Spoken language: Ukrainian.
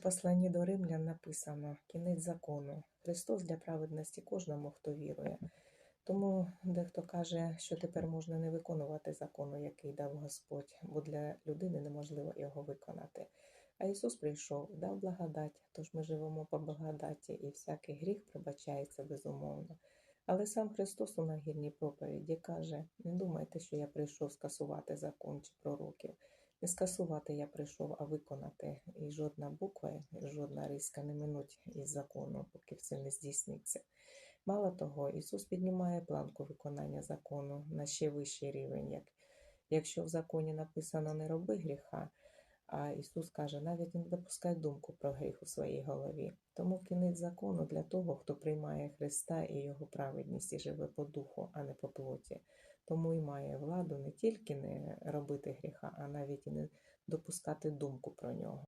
посланні до римлян написано кінець закону. Христос для праведності кожному, хто вірує. Тому дехто каже, що тепер можна не виконувати закону, який дав Господь, бо для людини неможливо його виконати. А Ісус прийшов, дав благодать, тож ми живемо по благодаті, і всякий гріх пробачається безумовно. Але сам Христос у нагірній проповіді каже: не думайте, що я прийшов скасувати закон чи пророків. Не скасувати я прийшов, а виконати. І жодна буква, і жодна риска не минуть із закону, поки все не здійсниться. Мало того, Ісус піднімає планку виконання закону на ще вищий рівень. Як, якщо в законі написано не роби гріха, а Ісус каже, навіть не допускай думку про гріх у своїй голові. Тому кінець закону для того, хто приймає Христа і Його праведність і живе по духу, а не по плоті. Тому і має владу не тільки не робити гріха, а навіть і не допускати думку про нього.